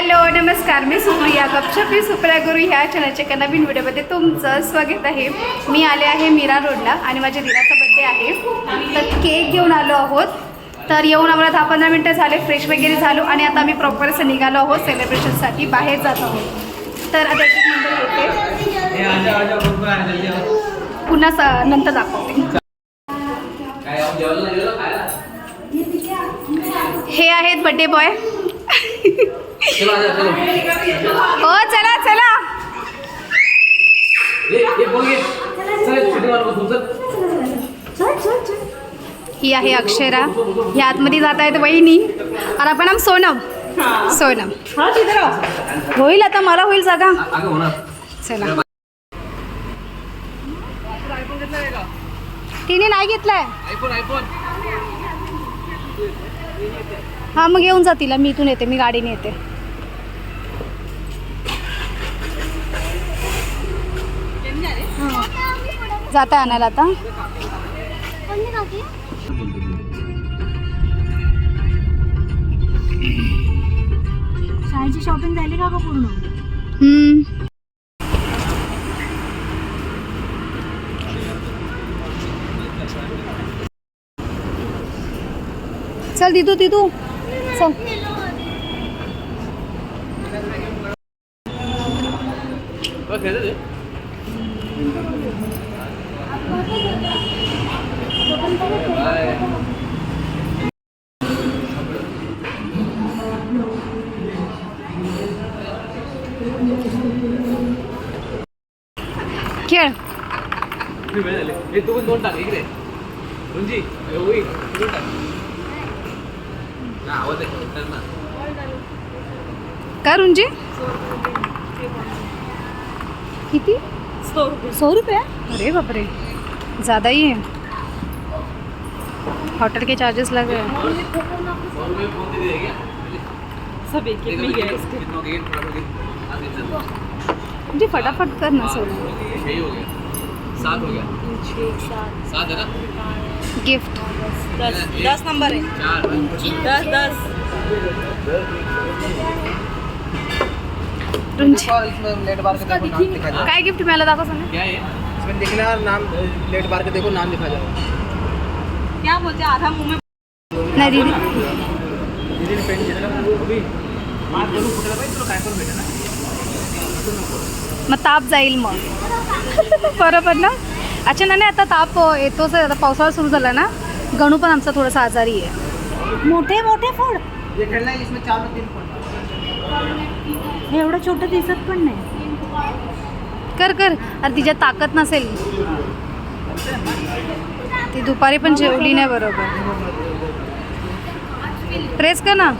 Hello नमस्कार. मी सुप्रिया. गपशपी सुप्रिया गुरु ह्या चॅनलच्या एका नवीन व्हिडिओमध्ये तुमचं स्वागत आहे. मी आले आहे मीरा रोडला आणि माझ्या दिराचा बड्डे आहे. तर केक घेऊन आलो आहोत. तर येऊन आम्हाला दहा पंधरा मिनटं झाले फ्रेश वगैरे झालो आणि आता आम्ही प्रॉपर असं निघालो आहोत सेलिब्रेशनसाठी बाहेर जात आहोत. तर आता एक नंबर येते. पुन्हा स- नंतर दाखवते. हे आहेत बड्डे बॉय हो चला चला. ही आहे अक्षरा. ह्या आतमध्ये जात आहेत वहिनी. आणि आपण आम सोनम. सोनम. होईल आता मला होईल जागा. चला. तिने नाही घेतलाय. हा मग येऊन जा तिला. मी इथून येते. मी गाडीने येते. जाता आणायला आता. शाळेची शॉपिंग झाली का पूर्ण? हम्म. चल दिदू दिदू. चल. तू पण दोन टाक इकडे रुंजी होई दोन टाक हा आवाज आहे तर ना का रुंजी किती सौ रुपये अरे बापरे ज़्यादा ही है होटल के चार्जेस लग रहे हैं सौ रुपये फोन दे दिया क्या सब एक एक में गया इसके कितना हो गया थोड़ा हो गया आगे चल मुझे फटाफट करना सौ छः हो गया सात हो गया। छः सात। सात है ना? गिफ्ट दस दस नंबर है। दस दस। रुंजी। इसमें लेट बार के देखो नाम दिखा जाए काय गिफ्ट मिळालं दाखव सांग क्या है? इसमें दिखना नाम लेट बार के देखो नाम दिखा जाए क्या बोलते आधा मुंह में नाही दीदी। दीदी पेन दिला ना? अभी। मार जरूर फुटला पाहिजे तुला काय पण भेटेल ना। मग ताप जाईल मग बरोबर ना अच्छा नाही आता ताप येतोच आहे आता पावसाळा सुरू झाला ना गणू पण आमचा थोडासा आजारी आहे. मोठे मोठे फोड. एवढं छोटं दिसत पण नाही. कर कर. अरे तिच्यात ताकद नसेल. ती दुपारी पण जेवली नाही बरोबर. प्रेस कर ना.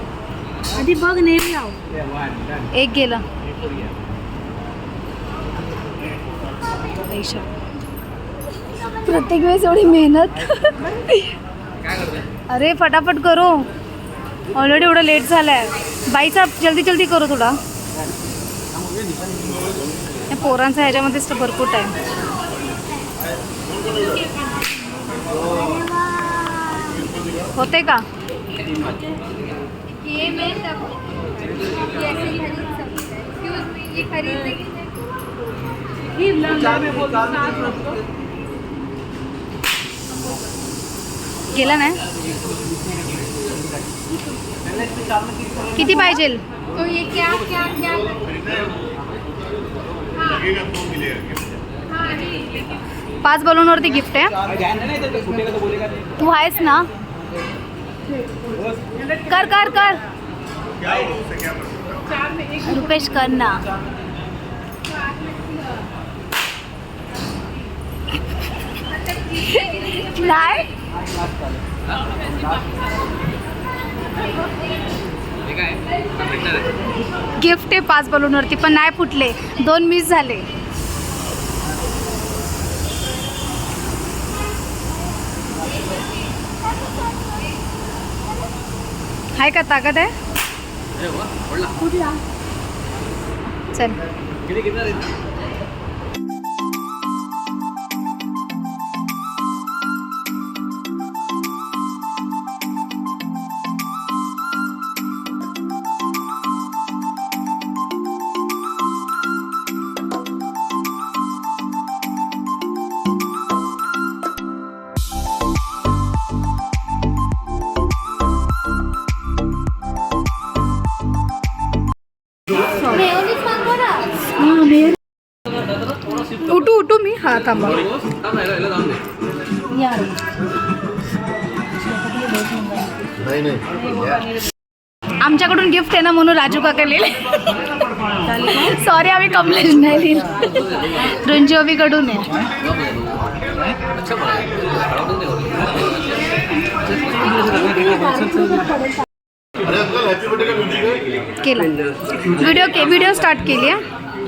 आधी बघ नेम लाव एक गेलं. पैशा प्रत्येक वेळेस एवढी मेहनत. अरे फटाफट करो. ऑलरेडी एवढं लेट झालाय. बाईचा जल्दी जल्दी करो थोडा. पोरांचा ह्याच्यामध्येच तर भरपूर टाईम होते का? ये मैं सब ये ऐसे गेला नाही किती पाहिजे पाच बलूनवरती गिफ्ट आहे ध्यान नहीं देते फुटेगा तो बोलेगा नहीं तू आहेस ना? कर कर कर. रुपेश कर ना. नाही. गिफ्ट आहे. पाच बलूनवरती पण नाही फुटले. दोन मिस झाले. आहे का ताकद आहे? चल. उठू उठू मी हा थांबा. आमच्याकडून गिफ्ट आहे ना म्हणून राजू काका लिहिले. सॉरी आम्ही कम्प्लेंट नाही लिहिलं रुंजीओबीकडून आहे. अच्छा केला. व्हिडिओ के व्हिडिओ स्टार्ट केली आहे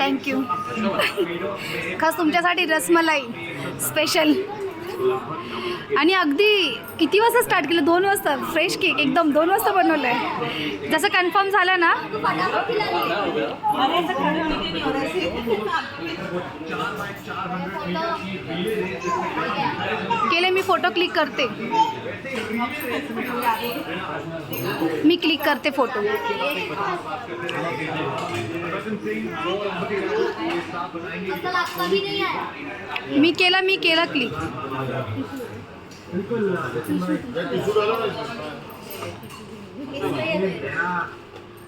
थँक्यू खास तुमच्यासाठी रसमलाई स्पेशल आणि अगदी किती वाजता स्टार्ट केलं? दोन वाजता. फ्रेश केक एकदम दोन वाजता बनवलं आहे जसं कन्फर्म झालं ना. केले मी फोटो क्लिक करते. मी क्लिक करते फोटो. मी केला मी केला क्लिक.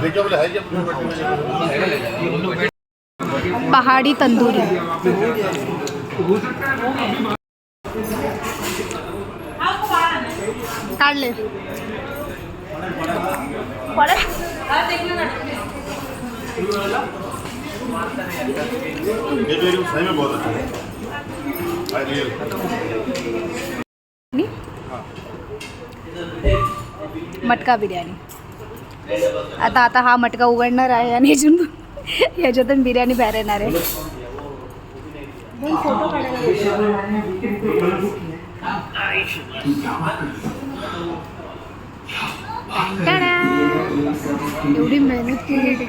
देखिए बोले है क्या पहाडी तंदुरी. काढले. ये मेरी सही में बहुत अच्छा है मटका बिर्याणी. आता आता हा मटका उघडणार आहे आणि अजून याच्यातून बिर्याणी बाहेर येणार आहे. फोटो काढायला एवढी मेहनत केली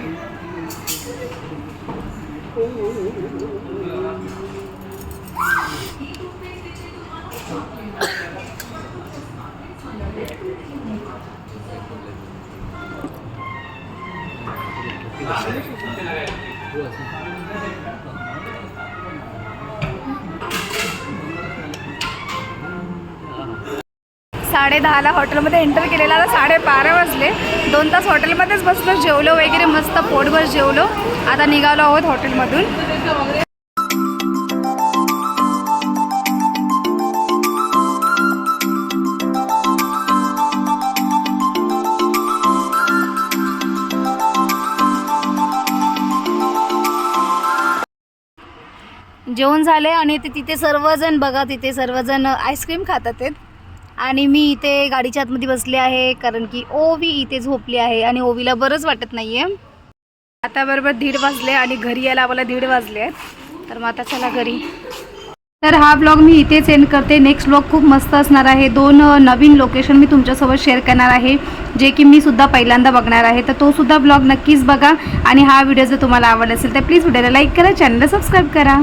साडे दहाला हॉटेलमध्ये एंटर केलेला आता साडे बारा वाजले. दोन तास हॉटेलमध्येच बसलो जेवलो वगैरे मस्त पोटभर जेवलो. आता निघालो आहोत हॉटेलमधून. जेवण झाले आणि ते तिथे सर्वजण बघा तिथे सर्वजण आईस्क्रीम खातात आहेत. आणि मी इथे गाडीच्या आतमध्ये बसले आहे कारण की ओवी इथे झोपली आहे आणि ओवीला बरंच वाटत नाही आहे आता बरोबर दीड वाजले आणि घरी यायला आम्हाला दीड वाजले आहेत. तर मग आता चला घरी. तर हा ब्लॉग मी इथेच एंड करते. नेक्स्ट ब्लॉग खूप मस्त असणार आहे. दोन नवीन लोकेशन मी तुमच्यासोबत शेअर करणार आहे जे की मी सुद्धा पहिल्यांदा बघणार आहे. तर तो सुद्धा ब्लॉग नक्कीच बघा. आणि हा व्हिडिओ जर तुम्हाला आवडला असेल तर प्लीज व्हिडिओला लाईक करा चॅनलला सबस्क्राईब करा.